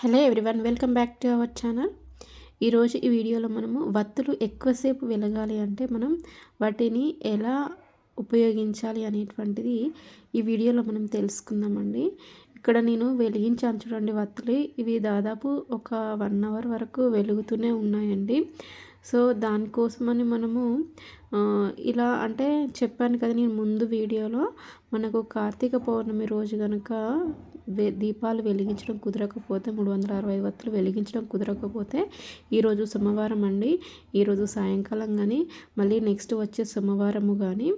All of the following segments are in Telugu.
Hello everyone welcome back to our channel. ఈరోజు ఈ వీడియోలో మనము వత్తులు ఎక్కువసేపు వెలగాలి అంటే మనం వాటిని ఎలా ఉపయోగించాలి అనేటువంటిది ఈ వీడియోలో మనం తెలుసుకుందామండి. ఇక్కడ నేను వెలిగించాను చూడండి వత్తులు. ఇవి దాదాపు ఒక వన్ అవర్ వరకు వెలుగుతూనే ఉన్నాయండి. సో దానికోసమని మనము ఇలా అంటే చెప్పాను కదా నేను ముందు వీడియోలో మనకు కార్తీక పౌర్ణమి రోజు కనుక దీపాలు వెలిగించడం కుదరకపోతే మూడు వందల అరవై వత్తులు వెలిగించడం కుదరకపోతే ఈరోజు సోమవారం అండి. ఈరోజు సాయంకాలం కానీ మళ్ళీ నెక్స్ట్ వచ్చే సోమవారము కానీ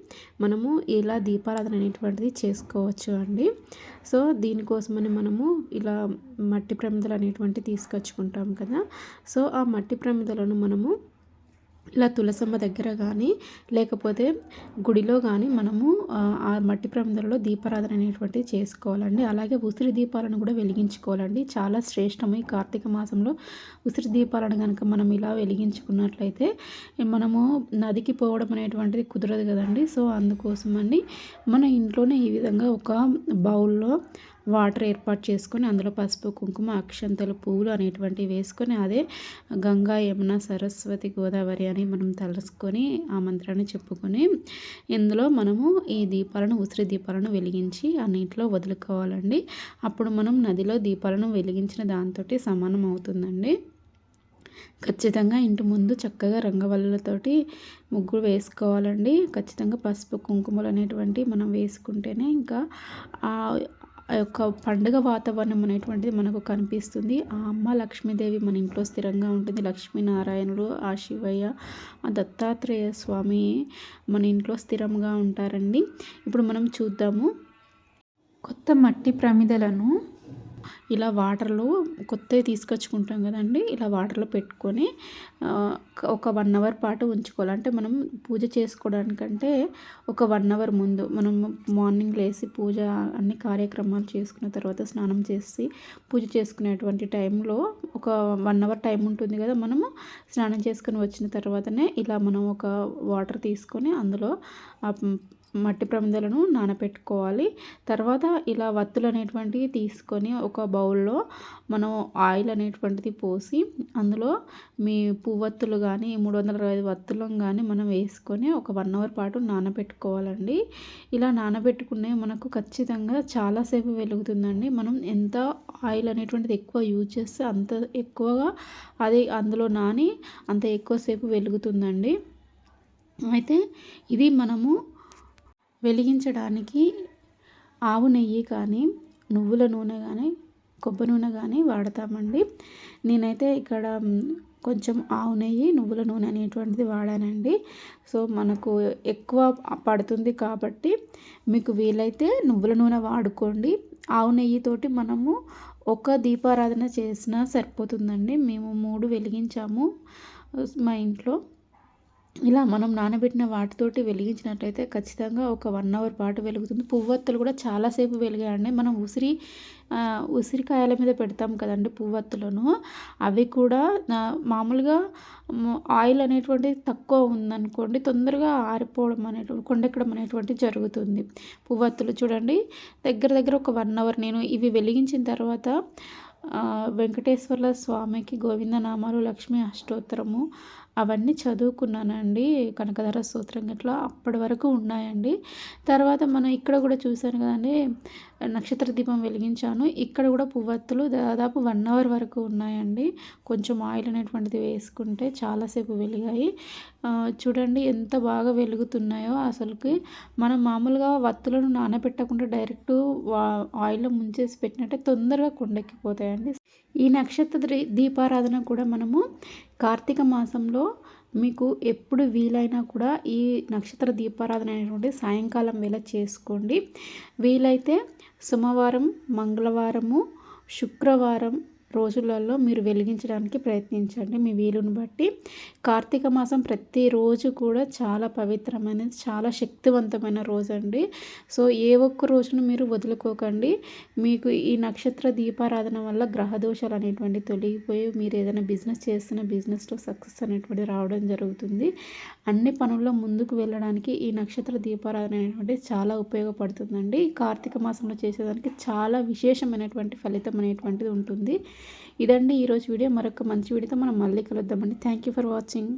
మనము ఇలా దీపారాధన అనేటువంటిది చేసుకోవచ్చు అండి. సో దీనికోసమని మనము ఇలా మట్టి ప్రమిదలు అనేటువంటివి తీసుకొచ్చుకుంటాం కదా. సో ఆ మట్టి ప్రమిదలను మనము ఇలా తులసమ్మ దగ్గర కానీ లేకపోతే గుడిలో కానీ మనము ఆ మట్టి ప్రమిదలలో దీపారాధన అనేటువంటిది చేసుకోవాలండి. అలాగే ఉసిరి దీపాలను కూడా వెలిగించుకోవాలండి. చాలా శ్రేష్టము ఈ కార్తీక మాసంలో. ఉసిరి దీపాలను కనుక మనం ఇలా వెలిగించుకున్నట్లయితే మనము నదికి పోవడం అనేటువంటిది కుదరదు కదండి. సో అందుకోసమని మన ఇంట్లోనే ఈ విధంగా ఒక బౌల్లో వాటర్ ఏర్పాటు చేసుకొని అందులో పసుపు కుంకుమ అక్షంతలు పువ్వులు అనేటువంటివి వేసుకొని అదే గంగా యమున సరస్వతి గోదావరి అని మనం తలుసుకొని ఆ మంత్రాన్ని చెప్పుకొని ఇందులో మనము ఈ దీపాలను ఉసిరి దీపాలను వెలిగించి ఆ నీటిలో వదులుకోవాలండి. అప్పుడు మనం నదిలో దీపాలను వెలిగించిన దాంతో సమానం అవుతుందండి. ఖచ్చితంగా ఇంటి ముందు చక్కగా రంగవల్లులతోటి ముగ్గురు వేసుకోవాలండి. ఖచ్చితంగా పసుపు కుంకుమలు అనేటువంటి మనం వేసుకుంటేనే ఇంకా యొక్క పండుగ వాతావరణం అనేటువంటిది మనకు కనిపిస్తుంది. ఆ అమ్మ లక్ష్మీదేవి మన ఇంట్లో స్థిరంగా ఉంటుంది. లక్ష్మీనారాయణుడు ఆ శివయ్య ఆ దత్తాత్రేయ స్వామి మన ఇంట్లో స్థిరంగా ఉంటారండి. ఇప్పుడు మనం చూద్దాము. కొత్త మట్టి ప్రమిదలను ఇలా వాటర్లో కొత్తవి తీసుకొచ్చుకుంటాం కదండి. ఇలా వాటర్లో పెట్టుకొని ఒక వన్ అవర్ పాటు ఉంచుకోవాలి. అంటే మనం పూజ చేసుకోవడానికంటే ఒక వన్ అవర్ ముందు మనం మార్నింగ్ లేచి పూజ అన్ని కార్యక్రమాలు చేసుకున్న తర్వాత స్నానం చేసి పూజ చేసుకునేటువంటి టైంలో ఒక వన్ అవర్ టైం ఉంటుంది కదా మనము. స్నానం చేసుకొని వచ్చిన తర్వాతనే ఇలా మనం ఒక వాటర్ తీసుకొని అందులో మట్టి ప్రమిదలను నానబెట్టుకోవాలి తర్వాత ఇలా వత్తులు అనేటువంటివి తీసుకొని ఒక బౌల్లో మనం ఆయిల్ అనేటువంటిది పోసి అందులో మీ పువ్వత్తులు కానీ మూడు వందల అరవై ఐదు వత్తులను కానీ మనం వేసుకొని ఒక వన్ అవర్ పాటు నానబెట్టుకోవాలండి ఇలా నానబెట్టుకునే మనకు ఖచ్చితంగా చాలాసేపు వెలుగుతుందండి. మనం ఎంత ఆయిల్ అనేటువంటిది ఎక్కువ యూజ్ చేస్తే అంత ఎక్కువగా అది అందులో నాని అంత ఎక్కువసేపు వెలుగుతుందండి. అయితే ఇది మనము వెలిగించడానికి ఆవు నెయ్యి కానీ నువ్వుల నూనె కానీ కొబ్బరి నూనె కానీ వాడతామండి. నేనైతే ఇక్కడ కొంచెం ఆవు నెయ్యి నువ్వుల నూనె అనేటువంటిది వాడానండి. సో మనకు ఎక్కువ పడుతుంది కాబట్టి మీకు వీలైతే నువ్వుల నూనె వాడుకోండి. ఆవు నెయ్యితోటి మనము ఒక దీపారాధన చేసినా సరిపోతుందండి. మేము మూడు వెలిగించాము మా ఇంట్లో. ఇలా మనం నానబెట్టిన వాటితోటి వెలిగించినట్లయితే ఖచ్చితంగా ఒక వన్ అవర్ పాటు వెలుగుతుంది. పువ్వత్తులు కూడా చాలాసేపు వెలిగాయండి. మనం ఉసిరి ఉసిరికాయల మీద పెడతాం కదండి పువ్వత్తులను. అవి కూడా మామూలుగా ఆయిల్ అనేటువంటిది తక్కువ ఉందనుకోండి తొందరగా ఆరిపోవడం అనేటువంటి కొండెక్కడం అనేటువంటి జరుగుతుంది. పువ్వత్తులు చూడండి దగ్గర దగ్గర ఒక వన్ అవర్ నేను ఇవి వెలిగించిన తర్వాత వెంకటేశ్వర్ల స్వామికి గోవిందనామాలు లక్ష్మీ అష్టోత్తరము అవన్నీ చదువుకున్నానండి. కనకధర స్తోత్రం గట్లా అప్పటి వరకు ఉన్నాయండి. తర్వాత మనం ఇక్కడ కూడా చూశాను కదండి నక్షత్ర దీపం వెలిగించాను. ఇక్కడ కూడా పువ్వత్తులు దాదాపు వన్ అవర్ వరకు ఉన్నాయండి. కొంచెం ఆయిల్ అనేటువంటిది వేసుకుంటే చాలాసేపు వెలిగాయి. చూడండి ఎంత బాగా వెలుగుతున్నాయో అసలుకి. మనం మామూలుగా వత్తులను నానబెట్టకుండా డైరెక్ట్ ఆయిల్లో ముంచేసి పెట్టినట్టే తొందరగా కొండెక్కిపోతాయండి. ఈ నక్షత్ర దీపారాధన కూడా మనము కార్తీక మాసంలో మీకు ఎప్పుడు వీలైనా కూడా ఈ నక్షత్ర దీపారాధన అనేటువంటి సాయంకాలం వేళ చేసుకోండి. వీలైతే సోమవారం మంగళవారము శుక్రవారం రోజులలో మీరు వెలిగించడానికి ప్రయత్నించండి. మీ వీలుని బట్టి. కార్తీక మాసం ప్రతిరోజు కూడా చాలా పవిత్రమైనది చాలా శక్తివంతమైన రోజు అండి సో ఏ ఒక్క రోజును మీరు వదులుకోకండి. మీకు ఈ నక్షత్ర దీపారాధన వల్ల గ్రహ దోషాలు అనేటువంటి తొలగిపోయి మీరు ఏదైనా బిజినెస్ చేస్తున్న బిజినెస్లో సక్సెస్ అనేటువంటి రావడం జరుగుతుంది. అన్ని పనుల్లో ముందుకు వెళ్ళడానికి ఈ నక్షత్ర దీపారాధన అనేటువంటి చాలా ఉపయోగపడుతుందండి. కార్తీక మాసంలో చేసేదానికి చాలా విశేషమైనటువంటి ఫలితం అనేటువంటిది ఉంటుంది. ఇదండి ఈరోజు వీడియో. మరొక మంచి వీడియోతో మనం మళ్ళీ కలుద్దామండి. Thank you for watching